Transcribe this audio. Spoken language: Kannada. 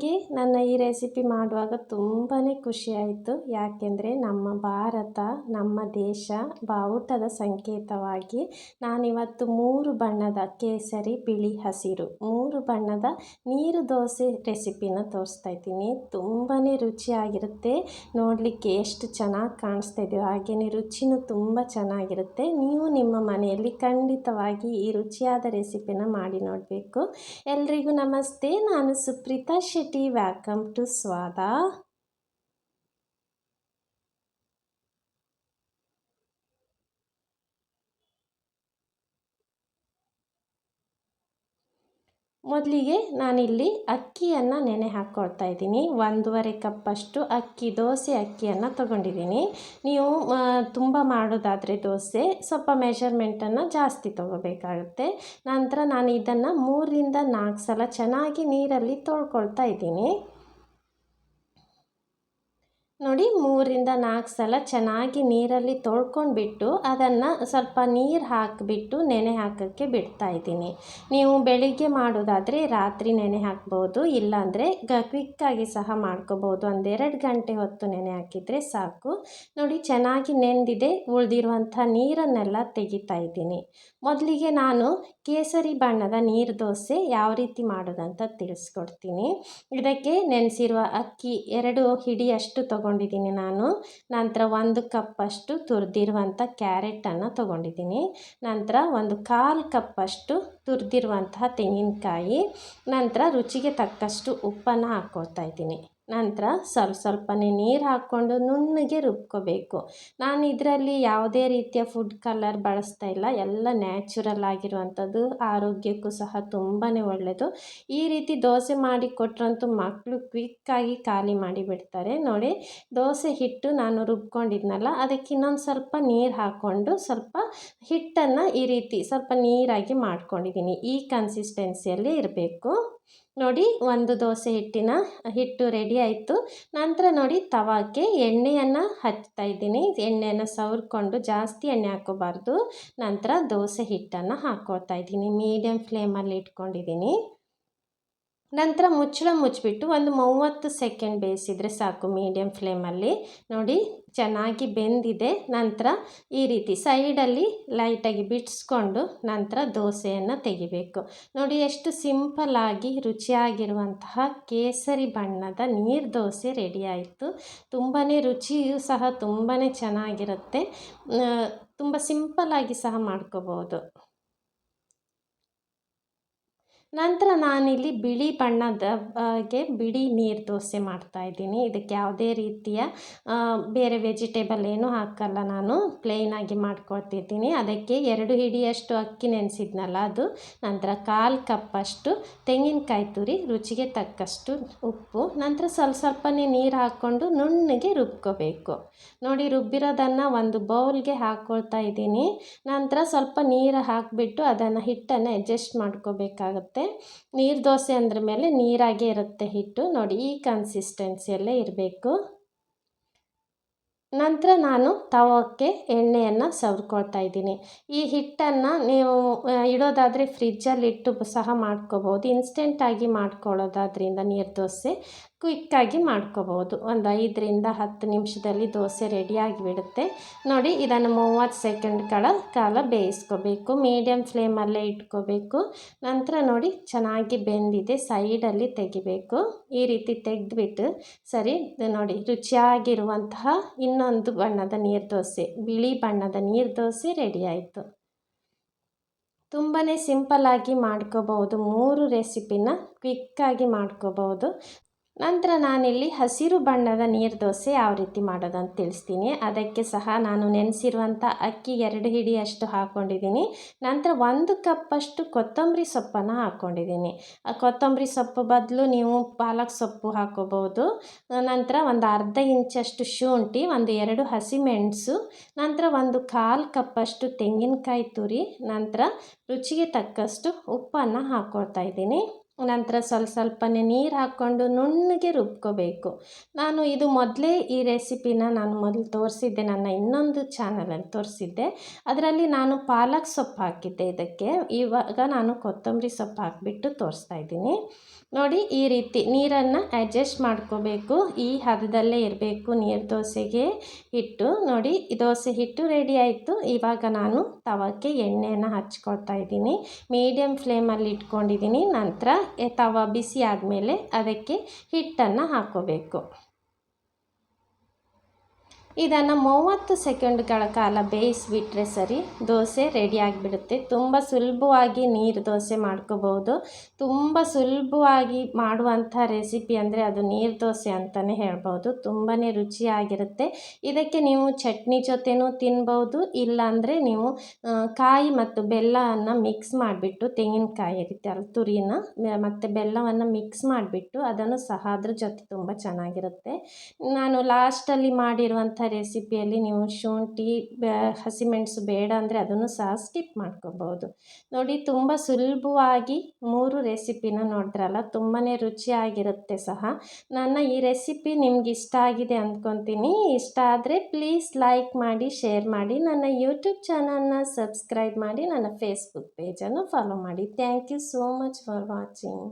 ನನಗೆ ನನ್ನ ಈ ರೆಸಿಪಿ ಮಾಡುವಾಗ ತುಂಬಾ ಖುಷಿಯಾಯಿತು. ಯಾಕೆಂದರೆ ನಮ್ಮ ಭಾರತ, ನಮ್ಮ ದೇಶ ಬಾವುಟದ ಸಂಕೇತವಾಗಿ ನಾನಿವತ್ತು ಮೂರು ಬಣ್ಣದ ಕೇಸರಿ ಬಿಳಿ ಹಸಿರು, ಮೂರು ಬಣ್ಣದ ನೀರು ದೋಸೆ ರೆಸಿಪಿನ ತೋರಿಸ್ತಾ ಇದ್ದೀನಿ. ತುಂಬಾ ರುಚಿಯಾಗಿರುತ್ತೆ. ನೋಡಲಿಕ್ಕೆ ಎಷ್ಟು ಚೆನ್ನಾಗಿ ಕಾಣಿಸ್ತಾ ಇದೆಯೋ ಹಾಗೆಯೇ ರುಚಿನೂ ತುಂಬ ಚೆನ್ನಾಗಿರುತ್ತೆ. ನೀವು ನಿಮ್ಮ ಮನೆಯಲ್ಲಿ ಖಂಡಿತವಾಗಿ ಈ ರುಚಿಯಾದ ರೆಸಿಪಿನ ಮಾಡಿ ನೋಡಬೇಕು. ಎಲ್ರಿಗೂ ನಮಸ್ತೆ. ನಾನು ಸುಪ್ರೀತಾ ಶೆಟ್ಟಿ. టీ వెల్కమ్ టు స్వాదా ಮೊದಲಿಗೆ ನಾನಿಲ್ಲಿ ಅಕ್ಕಿಯನ್ನು ನೆನೆ ಹಾಕ್ಕೊಳ್ತಾ ಇದ್ದೀನಿ. ಒಂದೂವರೆ ಕಪ್ಪಷ್ಟು ಅಕ್ಕಿ, ದೋಸೆ ಅಕ್ಕಿಯನ್ನು ತೊಗೊಂಡಿದ್ದೀನಿ. ನೀವು ತುಂಬ ಮಾಡೋದಾದರೆ ದೋಸೆ ಸ್ವಲ್ಪ ಮೆಷರ್ಮೆಂಟನ್ನು ಜಾಸ್ತಿ ತೊಗೋಬೇಕಾಗುತ್ತೆ. ನಂತರ ನಾನು ಇದನ್ನು ಮೂರರಿಂದ ನಾಲ್ಕು ಸಲ ಚೆನ್ನಾಗಿ ನೀರಲ್ಲಿ ತೊಳ್ಕೊಳ್ತಾ ಇದ್ದೀನಿ. ನೋಡಿ, ಮೂರಿಂದ ನಾಲ್ಕು ಸಲ ಚೆನ್ನಾಗಿ ನೀರಲ್ಲಿ ತೊಳ್ಕೊಂಡ್ಬಿಟ್ಟು ಅದನ್ನು ಸ್ವಲ್ಪ ನೀರು ಹಾಕಿಬಿಟ್ಟು ನೆನೆ ಹಾಕೋಕ್ಕೆ ಬಿಡ್ತಾ ಇದ್ದೀನಿ. ನೀವು ಬೆಳಿಗ್ಗೆ ಮಾಡೋದಾದರೆ ರಾತ್ರಿ ನೆನೆ ಹಾಕ್ಬೋದು, ಇಲ್ಲಾಂದರೆ ಗ ಕ್ವಿಕ್ಕಾಗಿ ಸಹ ಮಾಡ್ಕೋಬೋದು. ಒಂದೆರಡು ಗಂಟೆ ಹೊತ್ತು ನೆನೆ ಹಾಕಿದರೆ ಸಾಕು. ನೋಡಿ, ಚೆನ್ನಾಗಿ ನೆಂದಿದೆ, ಉಳಿದಿರುವಂಥ ನೀರನ್ನೆಲ್ಲ ತೆಗಿತಾ ಇದ್ದೀನಿ. ಮೊದಲಿಗೆ ನಾನು ಕೇಸರಿ ಬಣ್ಣದ ನೀರು ದೋಸೆ ಯಾವ ರೀತಿ ಮಾಡೋದಂತ ತಿಳಿಸ್ಕೊಡ್ತೀನಿ. ಇದಕ್ಕೆ ನೆನೆಸಿರುವ ಅಕ್ಕಿ ಎರಡು ಹಿಡಿಯಷ್ಟು ತೊಗೊಂಡಿದ್ದೀನಿ ನಾನು. ನಂತರ ಒಂದು ಕಪ್ಪಷ್ಟು ತುರಿದಿರುವಂಥ ಕ್ಯಾರೆಟನ್ನು ತೊಗೊಂಡಿದ್ದೀನಿ. ನಂತರ ಒಂದು ಕಾಲು ಕಪ್ಪಷ್ಟು ತುರಿದಿರುವಂತಹ ತೆಂಗಿನಕಾಯಿ. ನಂತರ ರುಚಿಗೆ ತಕ್ಕಷ್ಟು ಉಪ್ಪನ್ನು ಹಾಕ್ಕೊಳ್ತಾ ಇದ್ದೀನಿ. ನಂತರ ಸ್ವಲ್ಪ ಸ್ವಲ್ಪನೇ ನೀರು ಹಾಕ್ಕೊಂಡು ನುಣ್ಣಗೆ ರುಬ್ಕೋಬೇಕು. ನಾನು ಇದರಲ್ಲಿ ಯಾವುದೇ ರೀತಿಯ ಫುಡ್ ಕಲರ್ ಬಳಸ್ತಾ ಇಲ್ಲ. ಎಲ್ಲ ನ್ಯಾಚುರಲ್ ಆಗಿರುವಂಥದ್ದು. ಆರೋಗ್ಯಕ್ಕೂ ಸಹ ತುಂಬಾ ಒಳ್ಳೆಯದು ಈ ರೀತಿ ದೋಸೆ ಮಾಡಿ ಕೊಟ್ಟರಂತೂ ಮಕ್ಕಳು ಕ್ವಿಕ್ಕಾಗಿ ಖಾಲಿ ಮಾಡಿಬಿಡ್ತಾರೆ ನೋಡಿ, ದೋಸೆ ಹಿಟ್ಟು ನಾನು ರುಬ್ಕೊಂಡಿದ್ನಲ್ಲ, ಅದಕ್ಕೆ ಇನ್ನೊಂದು ಸ್ವಲ್ಪ ನೀರು ಹಾಕ್ಕೊಂಡು ಸ್ವಲ್ಪ ಹಿಟ್ಟನ್ನು ಈ ರೀತಿ ಸ್ವಲ್ಪ ನೀರಾಗಿ ಮಾಡ್ಕೊಂಡಿದ್ದೀನಿ. ಈ ಕನ್ಸಿಸ್ಟೆನ್ಸಿಯಲ್ಲಿ ಇರಬೇಕು. ನೋಡಿ ಒಂದು ದೋಸೆ ಹಿಟ್ಟಿನ, ಹಿಟ್ಟು ರೆಡಿ ಆಯಿತು. ನಂತರ ನೋಡಿ ತವಾಕ್ಕೆ ಎಣ್ಣೆಯನ್ನು ಹಚ್ತಾ ಇದ್ದೀನಿ. ಎಣ್ಣೆಯನ್ನು ಸವರ್ಕೊಂಡು ಜಾಸ್ತಿ ಎಣ್ಣೆ ಹಾಕೋಬಾರ್ದು ನಂತರ ದೋಸೆ ಹಿಟ್ಟನ್ನು ಹಾಕ್ಕೊಳ್ತಾ ಇದ್ದೀನಿ. ಮೀಡಿಯಮ್ ಫ್ಲೇಮಲ್ಲಿ ಇಟ್ಕೊಂಡಿದ್ದೀನಿ. ನಂತರ ಮುಚ್ಚಳ ಮುಚ್ಚಿಬಿಟ್ಟು ಒಂದು ಮೂವತ್ತು ಸೆಕೆಂಡ್ ಬೇಯಿಸಿದರೆ ಸಾಕು ಮೀಡಿಯಮ್ ಫ್ಲೇಮಲ್ಲಿ ನೋಡಿ, ಚೆನ್ನಾಗಿ ಬೆಂದಿದೆ. ನಂತರ ಈ ರೀತಿ ಸೈಡಲ್ಲಿ ಲೈಟಾಗಿ ಬಿಡಿಸ್ಕೊಂಡು ನಂತರ ದೋಸೆಯನ್ನು ತೆಗಿಬೇಕು. ನೋಡಿ, ಎಷ್ಟು ಸಿಂಪಲಾಗಿ ರುಚಿಯಾಗಿರುವಂತಹ ಕೇಸರಿ ಬಣ್ಣದ ನೀರು ದೋಸೆ ರೆಡಿ ಆಯಿತು. ತುಂಬಾ ರುಚಿಯೂ ಸಹ ತುಂಬಾ ಚೆನ್ನಾಗಿರುತ್ತೆ. ತುಂಬ ಸಿಂಪಲಾಗಿ ಸಹ ಮಾಡ್ಕೋಬೋದು. ನಂತರ ನಾನಿಲ್ಲಿ ಬಿಳಿ ಬಣ್ಣದ ಗೆ ಬಿಳಿ ನೀರು ದೋಸೆ ಮಾಡ್ತಾಯಿದ್ದೀನಿ ಇದಕ್ಕೆ ಯಾವುದೇ ರೀತಿಯ ಬೇರೆ ವೆಜಿಟೇಬಲ್ ಏನೂ ಹಾಕಲ್ಲ ನಾನು. ಪ್ಲೇನಾಗಿ ಮಾಡ್ಕೊಳ್ತಿದ್ದೀನಿ. ಅದಕ್ಕೆ ಎರಡು ಹಿಡಿಯಷ್ಟು ಅಕ್ಕಿ ನೆನೆಸಿದ್ನಲ್ಲ ಅದು. ನಂತರ ಕಾಲು ಕಪ್ಪಷ್ಟು ತೆಂಗಿನಕಾಯಿ ತುರಿ, ರುಚಿಗೆ ತಕ್ಕಷ್ಟು ಉಪ್ಪು. ನಂತರ ಸ್ವಲ್ಪ ಸ್ವಲ್ಪನೇ ನೀರು ಹಾಕ್ಕೊಂಡು ನುಣ್ಣಗೆ ರುಬ್ಕೋಬೇಕು. ನೋಡಿ, ರುಬ್ಬಿರೋದನ್ನು ಒಂದು ಬೌಲ್ಗೆ ಹಾಕ್ಕೊಳ್ತಾ ಇದ್ದೀನಿ. ನಂತರ ಸ್ವಲ್ಪ ನೀರು ಹಾಕಿಬಿಟ್ಟು ಅದನ್ನು ಹಿಟ್ಟನ್ನು ಅಡ್ಜಸ್ಟ್ ಮಾಡ್ಕೋಬೇಕಾಗತ್ತೆ. ನೀರು ದೋಸೆ ಅಂದ್ರ ಮೇಲೆ ನೀರಾಗೆ ಇರುತ್ತೆ ಹಿಟ್ಟು. ನೋಡಿ, ಈ ಕನ್ಸಿಸ್ಟೆನ್ಸಿಯಲ್ಲೇ ಇರಬೇಕು. ನಂತರ ನಾನು ತವಕ್ಕೆ ಎಣ್ಣೆಯನ್ನು ಸವರ್ಕೊಳ್ತಾ ಇದ್ದೀನಿ. ಈ ಹಿಟ್ಟನ್ನು ನೀವು ಇಡೋದಾದರೆ ಫ್ರಿಜ್ಜಲ್ಲಿ ಇಟ್ಟು ಸಹ ಮಾಡ್ಕೋಬೋದು. ಇನ್ಸ್ಟೆಂಟಾಗಿ ಮಾಡ್ಕೊಳ್ಳೋದಾದ್ರಿಂದ ನೀರು ದೋಸೆ. ಕ್ವಿಕ್ಕಾಗಿ ಮಾಡ್ಕೋಬೋದು. ಒಂದು ಐದರಿಂದ ಹತ್ತು ನಿಮಿಷದಲ್ಲಿ ದೋಸೆ ರೆಡಿಯಾಗಿಬಿಡುತ್ತೆ ನೋಡಿ, ಇದನ್ನು ಮೂವತ್ತು ಸೆಕೆಂಡ್ಗಳ ಕಾಲ ಬೇಯಿಸ್ಕೋಬೇಕು. ಮೀಡಿಯಮ್ ಫ್ಲೇಮಲ್ಲೇ ಇಟ್ಕೋಬೇಕು. ನಂತರ ನೋಡಿ, ಚೆನ್ನಾಗಿ ಬೆಂದಿದೆ ಸೈಡಲ್ಲಿ ತೆಗಿಬೇಕು. ಈ ರೀತಿ ತೆಗೆದ್ಬಿಟ್ಟು, ಸರಿ ನೋಡಿ, ರುಚಿಯಾಗಿರುವಂತಹ ಇನ್ನೊಂದು ಬಣ್ಣದ ನೀರು ದೋಸೆ, ಬಿಳಿ ಬಣ್ಣದ ನೀರು ದೋಸೆ ರೆಡಿಯಾಯಿತು ತುಂಬಾ ತುಂಬಾ ಆಗಿ ಮಾಡ್ಕೋಬಹುದು. ಮೂರು ರೆಸಿಪಿನ ಕ್ವಿಕ್ಕಾಗಿ ಮಾಡ್ಕೋಬಹುದು. ನಂತರ ನಾನಿಲ್ಲಿ ಹಸಿರು ಬಣ್ಣದ ನೀರು ದೋಸೆ ಯಾವ ರೀತಿ ಮಾಡೋದಂತ ತಿಳಿಸ್ತೀನಿ. ಅದಕ್ಕೆ ಸಹ ನಾನು ನೆನೆಸಿರುವಂಥ ಅಕ್ಕಿ ಎರಡು ಹಿಡಿಯಷ್ಟು ಹಾಕ್ಕೊಂಡಿದ್ದೀನಿ ನಂತರ ಒಂದು ಕಪ್ಪಷ್ಟು ಕೊತ್ತಂಬರಿ ಸೊಪ್ಪನ್ನು ಹಾಕ್ಕೊಂಡಿದ್ದೀನಿ ಕೊತ್ತಂಬರಿ ಸೊಪ್ಪು ಬದಲು ನೀವು ಪಾಲಕ್ ಸೊಪ್ಪು ಹಾಕೋಬೋದು ನಂತರ ಒಂದು ಅರ್ಧ ಇಂಚಷ್ಟು ಶುಂಠಿ, ಒಂದು ಎರಡು ಹಸಿಮೆಣಸು, ನಂತರ ಒಂದು ಕಾಲು ಕಪ್ಪಷ್ಟು ತೆಂಗಿನಕಾಯಿ ತುರಿ, ನಂತರ ರುಚಿಗೆ ತಕ್ಕಷ್ಟು ಉಪ್ಪನ್ನು ಹಾಕ್ಕೊಳ್ತಾ ಇದ್ದೀನಿ. ನಂತರ ಸ್ವಲ್ಪ ಸ್ವಲ್ಪನೇ ನೀರು ಹಾಕ್ಕೊಂಡು ನುಣ್ಣಗೆ ರುಬ್ಕೋಬೇಕು. ನಾನು ಇದು ಮೊದಲೇ ಈ ರೆಸಿಪಿನ ನಾನು ಮೊದಲು ತೋರಿಸಿದ್ದೆ, ನನ್ನ ಇನ್ನೊಂದು ಚಾನಲಲ್ಲಿ ತೋರಿಸಿದ್ದೆ. ಅದರಲ್ಲಿ ನಾನು ಪಾಲಕ್ ಸೊಪ್ಪು ಹಾಕಿದ್ದೆ ಇದಕ್ಕೆ. ಇವಾಗ ನಾನು ಕೊತ್ತಂಬರಿ ಸೊಪ್ಪು ಹಾಕಿಬಿಟ್ಟು ತೋರಿಸ್ತಾ ಇದ್ದೀನಿ. ನೋಡಿ, ಈ ರೀತಿ ನೀರನ್ನು ಅಡ್ಜಸ್ಟ್ ಮಾಡ್ಕೋಬೇಕು. ಈ ಹದದಲ್ಲೇ ಇರಬೇಕು ನೀರು ದೋಸೆಗೆ ಹಿಟ್ಟು. ನೋಡಿ ದೋಸೆ ಹಿಟ್ಟು ರೆಡಿ ಆಯಿತು. ಇವಾಗ ನಾನು ತವಕ್ಕೆ ಎಣ್ಣೆಯನ್ನು ಹಚ್ಕೊಳ್ತಾ ಇದ್ದೀನಿ. ಮೀಡಿಯಮ್ ಫ್ಲೇಮಲ್ಲಿ ಇಟ್ಕೊಂಡಿದ್ದೀನಿ. ನಂತರ ತವ ಬಿಸಿ ಆದಮೇಲೆ ಅದಕ್ಕೆ ಹಿಟ್ಟನ್ನು ಹಾಕ್ಕೋಬೇಕು ಇದನ್ನು ಮೂವತ್ತು ಸೆಕೆಂಡ್ಗಳ ಕಾಲ ಬೇಯಿಸಿಬಿಟ್ರೆ ಸರಿ ದೋಸೆ ರೆಡಿ ಆಗಿಬಿಡುತ್ತೆ. ತುಂಬ ಸುಲಭವಾಗಿ ನೀರು ದೋಸೆ ಮಾಡ್ಕೋಬೋದು ತುಂಬ ಸುಲಭವಾಗಿ ಮಾಡುವಂಥ ರೆಸಿಪಿ ಅಂದರೆ ಅದು ನೀರು ದೋಸೆ ಅಂತಲೇ ಹೇಳ್ಬೋದು ತುಂಬಾ ರುಚಿಯಾಗಿರುತ್ತೆ. ಇದಕ್ಕೆ ನೀವು ಚಟ್ನಿ ಜೊತೆನೂ ತಿನ್ಬೋದು ಇಲ್ಲಾಂದರೆ ನೀವು ಕಾಯಿ ಮತ್ತು ಬೆಲ್ಲವನ್ನು ಮಿಕ್ಸ್ ಮಾಡಿಬಿಟ್ಟು ತೆಂಗಿನಕಾಯಿ ಇರುತ್ತೆ ಅಲ್ಲಿ ತುರಿನ ಮತ್ತು ಬೆಲ್ಲವನ್ನು ಮಿಕ್ಸ್ ಮಾಡಿಬಿಟ್ಟು ಅದನ್ನು ಸಹ ಅದ್ರ ಜೊತೆ ತುಂಬ ಚೆನ್ನಾಗಿರುತ್ತೆ. ನಾನು ಲಾಸ್ಟಲ್ಲಿ ಮಾಡಿರುವಂಥ ರೆಸಿಪಿಯಲ್ಲಿ ನೀವು ಶುಂಠಿ ಹಸಿಮೆಣಸು ಬೇಡ ಅಂದರೆ ಅದನ್ನು ಸಹ ಸ್ಕಿಪ್ ಮಾಡ್ಕೋಬೋದು ನೋಡಿ, ತುಂಬ ಸುಲಭವಾಗಿ ಮೂರು ರೆಸಿಪಿನ ನೋಡಿದ್ರಲ್ಲ ತುಂಬಾ ರುಚಿಯಾಗಿರುತ್ತೆ ಸಹ. ನನ್ನ ಈ ರೆಸಿಪಿ ನಿಮ್ಗೆ ಇಷ್ಟ ಆಗಿದೆ ಅಂದ್ಕೊತೀನಿ. ಇಷ್ಟ ಆದರೆ ಪ್ಲೀಸ್ ಲೈಕ್ ಮಾಡಿ ಶೇರ್ ಮಾಡಿ, ನನ್ನ ಯೂಟ್ಯೂಬ್ ಚಾನಲ್ನ ಸಬ್ಸ್ಕ್ರೈಬ್ ಮಾಡಿ, ನನ್ನ ಫೇಸ್ಬುಕ್ ಪೇಜನ್ನು ಫಾಲೋ ಮಾಡಿ. Thank you so much for watching